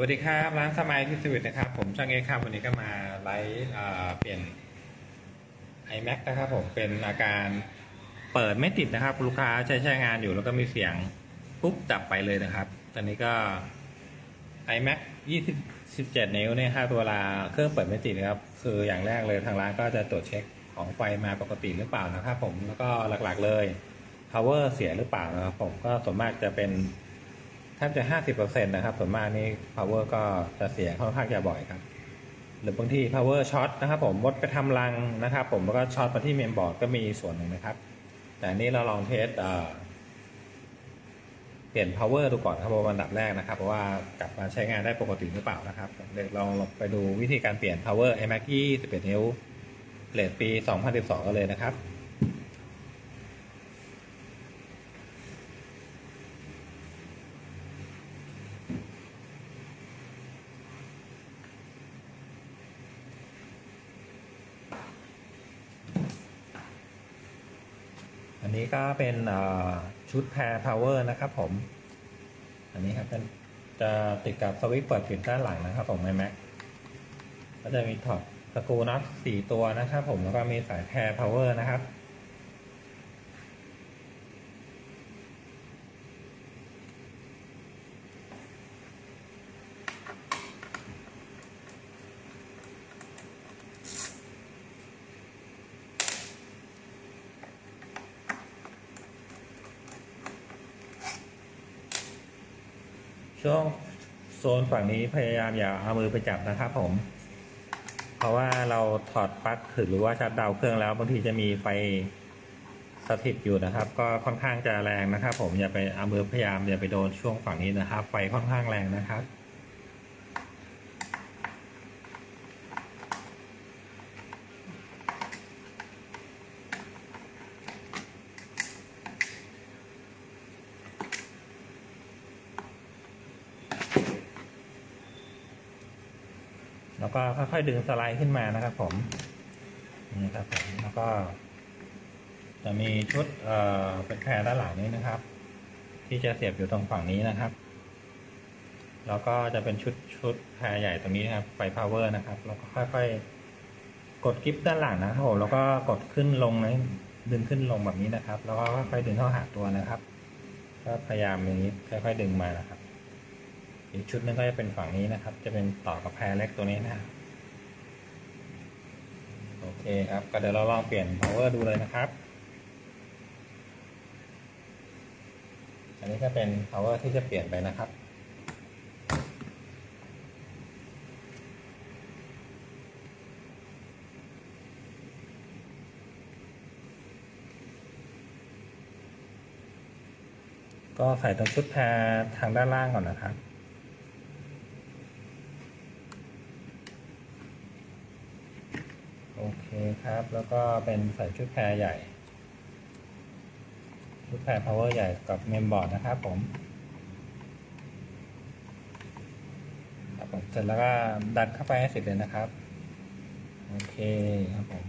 วัสดีครับร้านสมัยที่สวิตนะครับ ผมช่างเอกครับวันนี้ก็มาไลฟ์เปลี่ยน iMac นะครับผมเป็นอาการเปิดไม่ติดนะครับ ลูกค้าใช้ใช้งานอยู่แล้วก็มีเสียงปุ๊บดับไปเลยนะครับ ตอนนี้ก็ iMac 27 นิ้วเนี่ย5ตัวลาเครื่องเปิดไม่ติดนะครับ คืออย่างแรกเลยทางร้านก็จะตรวจเช็คของไฟมาปกติหรือเปล่านะครับผมแล้วก็หลักๆเลย power เสียหรือเปล่านะครับผมก็ส่วนมากจะเป็น แทบจะห้าสิบเปอร์เซ็นต์นะครับ ส่วนมากนี่ power ก็จะเสียค่อนข้างจะบ่อยครับ หรือบางที power ช็อตนะครับผมมดไปทำรังนะครับ ผมแล้วก็ช็อตมาที่เมนบอร์ดก็มีส่วนหนึ่งนะครับ แต่นี้เราลองเทสเอ่อเปลี่ยน power ดูก่อนครับว่าอันดับแรกนะครับ เพราะว่ากลับมาใช้งานได้ปกติหรือเปล่านะครับเดี๋ยวลองไปดูวิธีการเปลี่ยน power iMac 21นิ้วเลทปี 2012กันเลยนะครับ อันนี้ก็เป็นชุดแพร์พาวเวอร์นะครับผม อันนี้ครับจะติดกับสวิตช์เปิดปิดด้านหลังนะครับผมไอแม็กก็จะมีถอดสกรูน็อตสี่ตัวนะครับผมแล้วก็มีสายแพร์พาวเวอร์นะครับ ช่วงโซนฝั่งนี้พยายามอย่าเอามือไปจับนะครับผม เพราะว่าเราถอดปลั๊กหรือว่าชัดดาวเครื่องแล้วบางทีจะมีไฟสถิตอยู่นะครับ ก็ค่อนข้างจะแรงนะครับ ผมอย่าไปเอามือพยายามอย่าไปโดนช่วงฝั่งนี้นะครับ ไฟค่อนข้างแรงนะครับ ก็ค่อยๆดึงสไลด์ขึ้นมานะครับ ผมนี่ครับผมแล้วก็ จะมีชุดเอ่อเป็นแพรด้านหลังนี้นะครับ ที่จะเสียบอยู่ตรงฝั่งนี้นะครับ แล้วก็จะเป็นชุดชุดแพรใหญ่ตรงนี้นะครับไฟพาวเวอร์นะครับ แล้วก็ค่อยๆกดกิฟด้านหลังนะครับผมแล้วก็กดขึ้นลงนะดึงขึ้นลงแบบนี้นะครับ แล้วก็ค่อยๆดึงเข้าหาตัวนะครับ ก็พยายามอย่างนี้ค่อย ๆ ดึงมานะครับ อีกชุดนึงก็จะเป็นฝั่งนี้นะครับ จะเป็นต่อกับแพรเล็กตัวนี้นะครับโอเคครับ ก็เดี๋ยวเราลองเปลี่ยน power ดูเลยนะครับ อันนี้ก็เป็น power ที่จะเปลี่ยนไปนะครับก็ใส่ตรงชุดแพรทางด้านล่างก่อนนะครับ โอเคครับ แล้วก็เป็นใส่ชุดแพรใหญ่ ชุดแพร power ใหญ่กับเมมบอร์ดนะครับผมครับผมเสร็จแล้วก็ดันเข้าไปให้เสร็จเลยนะครับ โอเคครับผม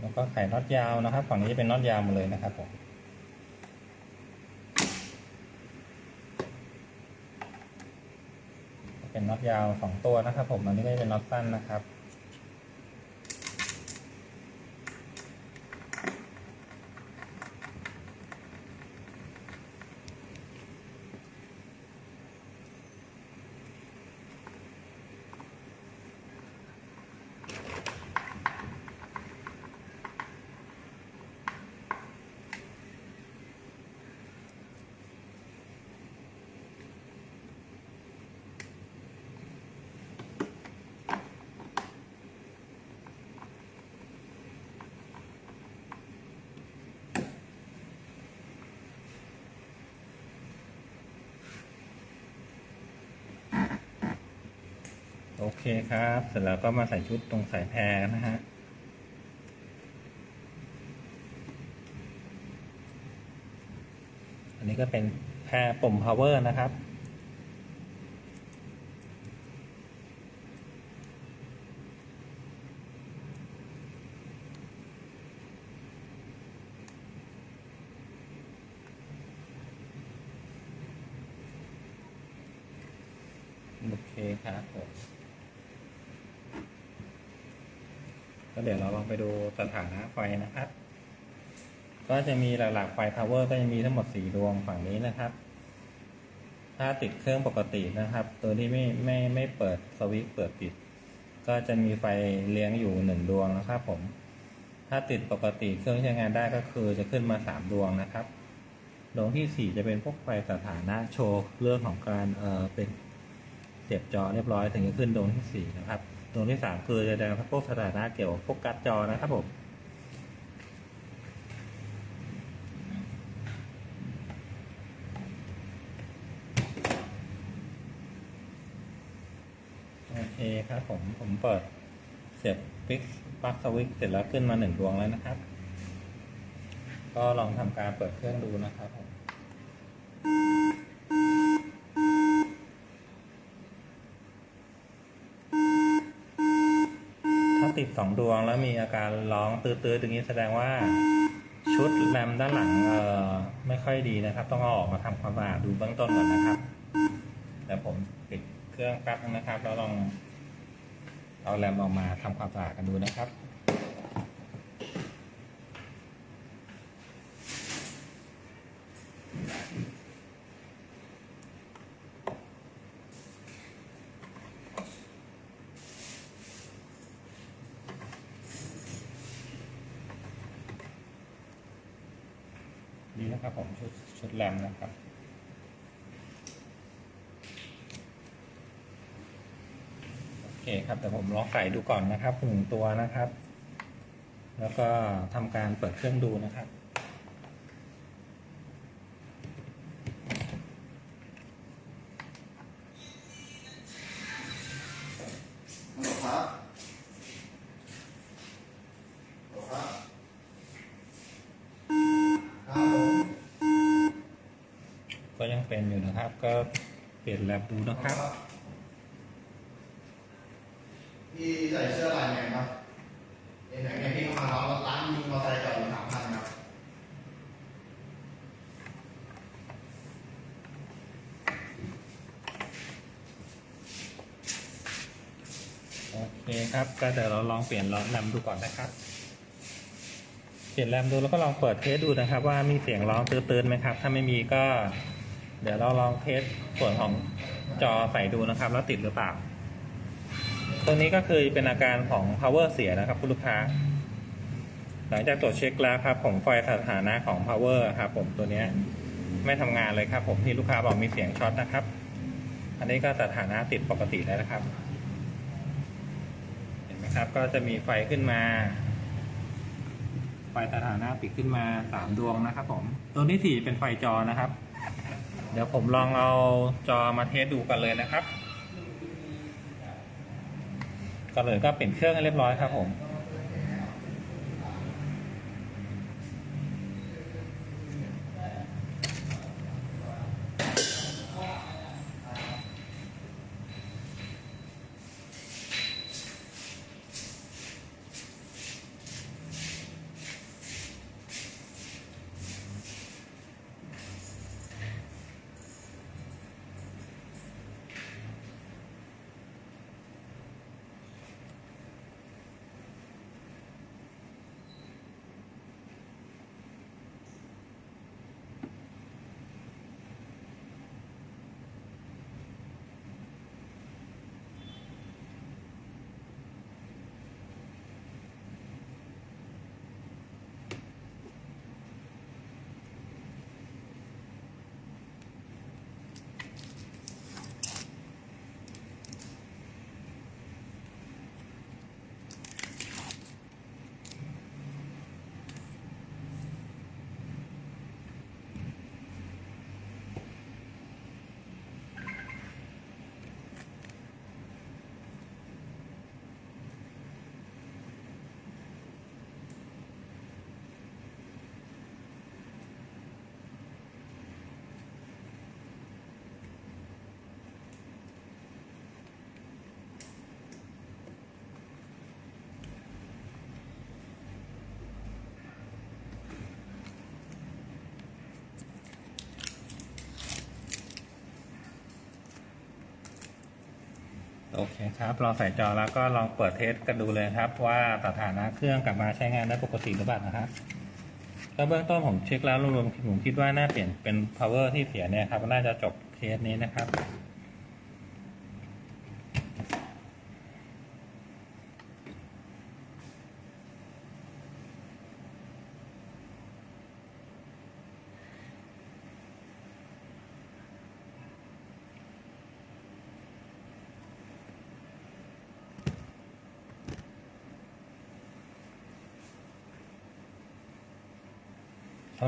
แล้วก็ไข่น็อตยาวนะครับ ฝั่งนี้เป็นน็อตยาวหมดเลยนะครับผมเป็นน็อตยาวสองตัวนะครับ ผมอันนี้ก็จะเป็นน็อตสั้นนะครับ เคครับ เสร็จแล้วก็มาใส่ชุดตรงสายแพรนะฮะอันนี้ก็เป็นแพรปุ่มพาวเวอร์นะครับโอเคครับผม ก็เดี๋ยวเราลองไปดูสถานะไฟนะครับ ก็จะมีหลักๆไฟ power ก็จะมีทั้งหมด4ดวงฝั่งนี้นะครับ ถ้าติดเครื่องปกตินะครับ ตัวที่ไม่ไม่ไม่เปิดสวิตช์เปิดปิด ก็จะมีไฟเลี้ยงอยู่1ดวงนะครับผม ถ้าติดปกติเครื่องใช้งานได้ก็คือจะขึ้นมา3ดวงนะครับ ดวงทีสี่4จะเป็นพวกไฟสถานะโชว์เรื่องของการเออเป็นเสียบจอเรียบร้อยถึงจะขึ้นดวงที่สี่นะครับ วงที่สามคือจะแสดงพวกสถานะเกี่ยวกับพวกการ์ดจอนะครับผมโอเคครับผมผมเปิดเสียบฟิกปลั๊กสวิตเสร็จแล้วขึ้นมาหนึ่งดวงแล้วนะครับ ก็ลองทำการเปิดเครื่องดูนะครับผม ติดสองดวง แล้วมีอาการร้องตื้อๆตรงนี้แสดงว่าชุดแรมด้านหลังเออไม่ค่อยดีนะครับ ต้องเอาออกมาทำความสะอาดดูเบื้องต้นก่อนนะครับเดี๋ยวผมปิดเครื่องแป๊บนึงนะครับ แล้วลองเอาแรมออกมาทำความสะอาดกันดูนะครับ นี่นะครับ ผมชุดชุดแรมนะครับโอเคครับแต่ผมลองใส่ดูก่อนนะครับหนึ่งตัวนะครับ แล้วก็ทำการเปิดเครื่องดูนะครับ ก็เปลี่ยนแรมดูนะครับพี่ใส่เสื้อลายแมนครับเอ็นไหนเนี่ยพี่เข้ามาร้านร้านมีมอเตอร์ไซค์จอดอยู่สามพันครับโอเคครับ ก็เดี๋ยวเราลองเปลี่ยนแรมดูก่อนนะครับ เปลี่ยนแรมดูแล้วก็ลองเปิดเทสดูนะครับ ว่ามีเสียงร้องตื้นๆไหมครับ ถ้าไม่มีก็ เดี๋ยวเราลองเทสส่วนของจอใส่ดูนะครับ แล้วติดหรือเปล่าตัวนี้ก็คือเป็นอาการของ power เสียนะครับคุณลูกค้า หลังจากตรวจเช็คแล้วครับ ผมไฟสถานะของ power ครับผมตัวนี้ไม่ทำงานเลยครับ ผมที่ลูกค้าบอกมีเสียงช็อตนะครับ อันนี้ก็สถานะติดปกติแล้วนะครับ เห็นไหมครับก็จะมีไฟขึ้นมาไฟสถานะติดขึ้นมาสามดวงนะครับผม ตัวที่สี่เป็นไฟจอนะครับ ดี๋ยวผมลองเอาจอมาเทสดูกันเลยนะครับก็เลยก็เปลี่ยนเครื่องให้เรียบร้อยครับผม โอเคครับลองใส่จอแล้วก็ลองเปิดเทสกันดูเลยครับ ว่าสถานะเครื่องกลับมาใช้งานได้ปกติหรือเปล่านะครับก็เบื้องต้นผมเช็คแล้วรวมๆผมคิดว่าน่าเปลี่ยนเป็น power ที่เสียเนี่ยครับน่าจะจบเคสนี้นะครับ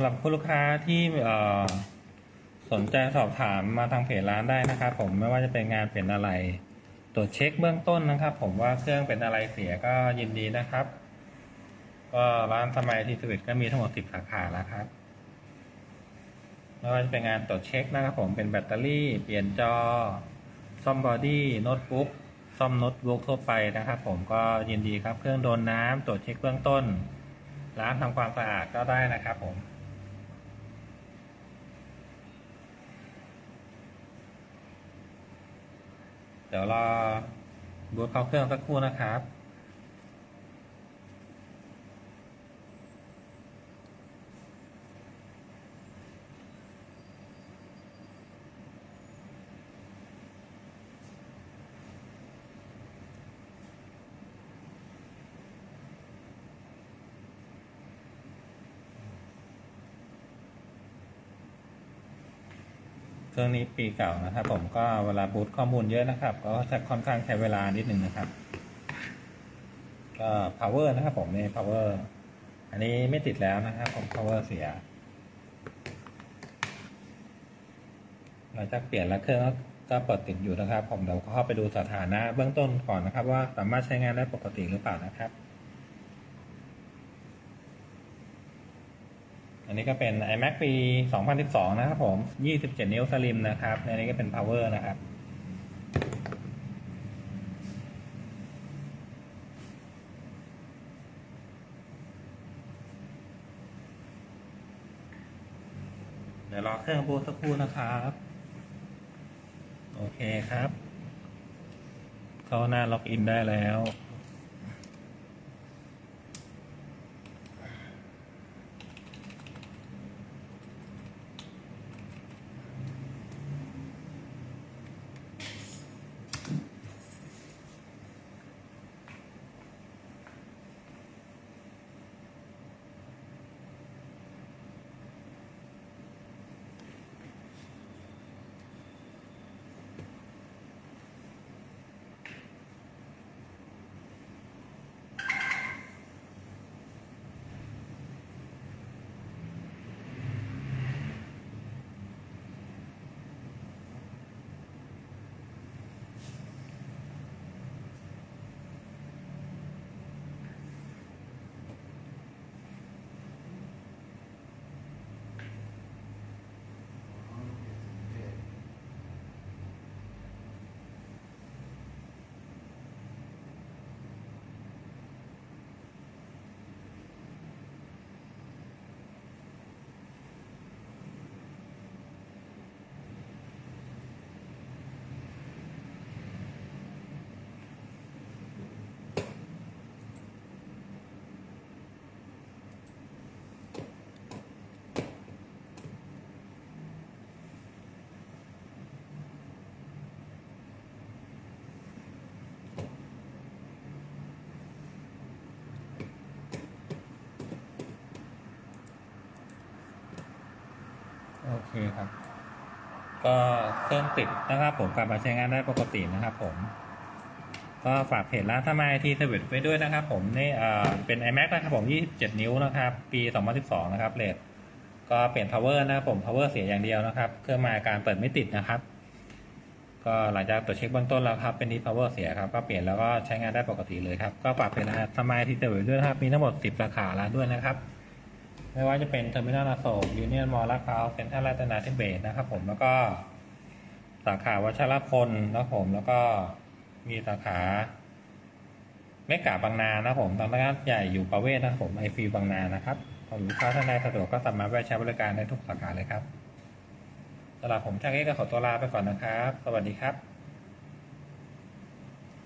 ำหรับคุณลูกค้าที่สนใจสอบถามมาทางเพจร้านได้นะครับผมไม่ว่าจะเป็นงานเป็นอะไร ตรวจเช็คเบื้องต้นนะครับ ผมว่าเครื่องเป็นอะไรเสียก็ยินดีนะครับ ก็ร้านสมัยที่สวิตก็มีทั้งหมดสิบสาขาแล้วครับไม่ว่าจะเป็นงานตรวจเช็คนะครับ ผมเป็นแบตเตอรี่ เปลี่ยนจอ ซ่อมบอดี้โน้ตบุ๊กซ่อมโน้ตบุ๊กทั่วไปนะครับ ผมก็ยินดีครับ เครื่องโดนน้ำตรวจเช็คเบื้องต้นล้างทำความสะอาดก็ได้นะครับผม เดี๋ยวรอบูตเข้าเครื่องสักครู่นะครับ เครื่องนี้ปีเก่านะครับ ผมก็เวลาบูตข้อมูลเยอะนะครับ ก็จะค่อนข้างใช้เวลานิดนึงนะครับ ก็ power นะครับ ผมนี่ power อันนี้ไม่ติดแล้วนะครับ ผม power เสียหลังจากเปลี่ยนแล้วเครื่องก็เปิดติดอยู่นะครับ ผมเดี๋ยวเข้าไปดูสถานะเบื้องต้นก่อนนะครับ ว่าสามารถใช้งานได้ปกติหรือเปล่านะครับ อันนี้ก็เป็น iMac ปี 2012 นะครับผม 27 นิ้วสลิมนะครับในนี้ก็เป็น power นะครับเดี๋ยวรอเครื่องบูตสักครู่นะครับ โอเคครับ เข้าหน้าล็อกอินได้แล้ว เคครับ ก็เครื่องติดนะครับผมกลับมาใช้งานได้ปกตินะครับผม ก็ฝากเพจร้านทำไมทีสวิตไว้ด้วยนะครับ ผมนี่เอ่อเป็น iMac นะครับผม 27 นิ้วนะครับ ปี 2012 นะครับเลทก็เปลี่ยน power นะครับผม power เสียอย่างเดียวนะครับ เครื่องมาการเปิดไม่ติดนะครับ ก็หลังจากตรวจเช็คเบื้องต้นแล้วครับ เป็นที่ power เสียครับ ก็เปลี่ยนแล้วก็ใช้งานได้ปกติเลยครับ ก็ฝากเพจร้านทำไมทีสวิตด้วยนะครับ มีทั้งหมด 10สาขาร้านด้วยนะครับ ไม่ว่าจะเป็นเทอร์มินอลอโศกยูเนียนมอลล์ลาดพร้าวเซ็นทรัลรัตนาธิเบศนะครับผมแล้วก็สาขาวัชรพลนะครับผมแล้วก็มีสาขาเมกาบางนานะครับผมตลาดใหญ่อยู่ประเวศนะครับผมไอฟีบางนานะครับถ้าลูกค้าท่านใดสะดวกก็สามารถแวะใช้บริการได้ทุกสาขาเลยครับสำหรับผมช่างเอกก็ขอตัวลาไปก่อนนะครับ สวัสดีครับ